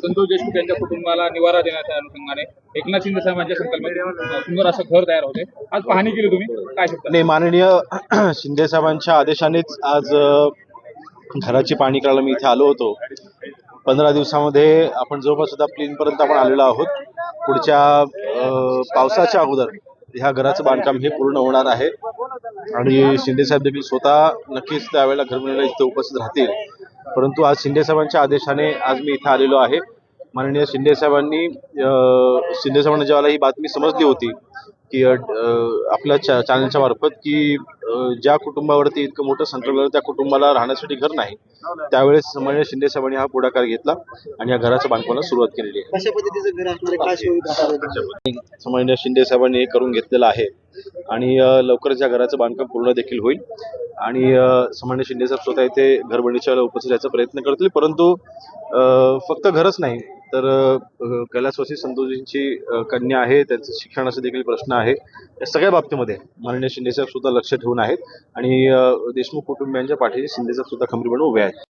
संतोष देशमुख यांच्या कुटुंबाला निवारा देण्याच्या अनुषंगाने. एकनाथ शिंदे साहेबांच्या संकल्पनेत सुंदर असं घर तयार होते. आज पाहणी केली तुम्ही. काय शकता नाही माननीय शिंदे साहेबांच्या आदेशानेच आज घराची पाणी करायला मी इथे आलो होतो. पंधरा दिवसामध्ये आपण जवळपास सुद्धा पर्यंत आपण आलेलो आहोत. पुढच्या पावसाच्या अगोदर ह्या घराचं बांधकाम हे पूर्ण होणार आहे. आणि शिंदे साहेब देखील स्वतः नक्कीच त्यावेळेला घरमिळाला इथे उपस्थित राहतील. परंतु आज शिंदे साहेबांच्या आदेशाने आज मी इथे आलेलो आहे. माननीय शिंदे साहेबांनी अ, शिंदे साहेबांना ज्यावेळेला ही बातमी समजली होती की आपल्या चा- चॅनलच्या मार्फत की ज्या कुटुंबावरती इतकं मोठं संकट आलं त्या कुटुंबाला राहण्यासाठी घर नाही. त्यावेळेस माननीय शिंदे साहेबांनी हा पुढाकार घेतला आणि या घराचं बांधकामाला सुरुवात केलेली आहे. माननीय शिंदे साहेबांनी हे करून घेतलेलं आहे. आणि लवकरच या घराचं बांधकाम पूर्ण देखील होईल. आणि अ, सामान्य शिंदे साहेब स्वतः इथे घरबंडीच्या उपस्थित राहायचा प्रयत्न करतील परंतु फक्त घरच नाही तर कैलासवासी संतोषजींची कन्या आहे त्यांचं शिक्षणाचा देखील प्रश्न आहे या सगळ्या बाबतीमध्ये माननीय शिंदे साहेब सुद्धा लक्ष ठेवून आहेत आणि देशमुख कुटुंबियांच्या पाठीशी शिंदे साहेब सुद्धा खंबीरपणे उभे आहेत.